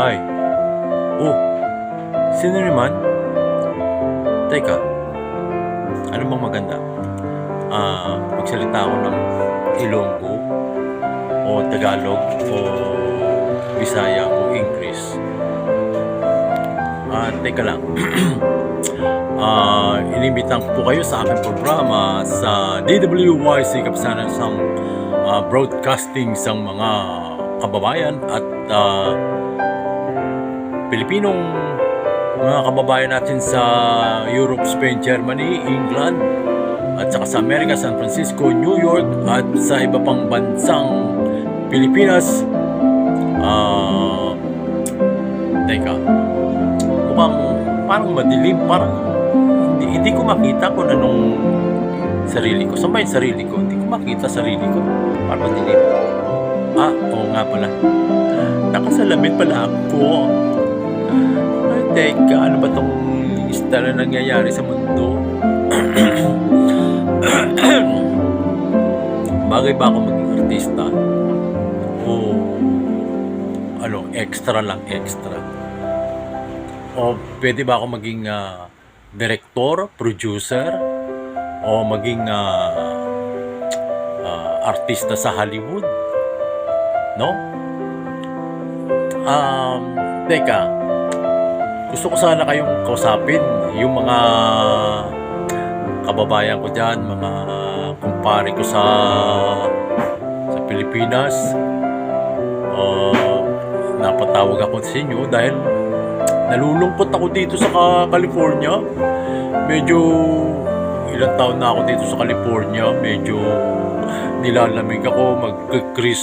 Hi. Oh, sino naman? Teka, ano bang maganda? Ah, magsalita ako ng Ilonggo o Tagalog o Bisaya o English. Ah, teka lang. Ah, inimbitan ko po kayo sa aming programa sa DWYC Kapsanan sang ah, broadcasting sa mga kababayan at ah, Pilipinong mga kababayan natin sa Europe, Spain, Germany, England at saka sa Amerika, San Francisco, New York at sa iba pang bansang Pilipinas. Ah, teka, mukhang parang madilim, parang hindi, hindi ko makita kung anong sarili ko. Saan sarili ko? Hindi ko makita sarili ko. Parang madilim. Ah, oo nga pala. Nakasalamin pala ako. Ay, teka, ano ba tong isda na nangyayari sa mundo? Bagay ba ako maging artista? O ano, extra lang, extra? O pwede ba ako maging ah, director, producer? O maging ah, ah, artista sa Hollywood? No? Um, teka, gusto ko sana kayong kausapin yung mga kababayan ko dyan, mga kumpare ko sa sa Pilipinas. Uh, napatawag ako sa inyo dahil nalulungkot ako dito sa California. Medyo ilang taon na ako dito sa California. Medyo nilalamig ako, mag-Chris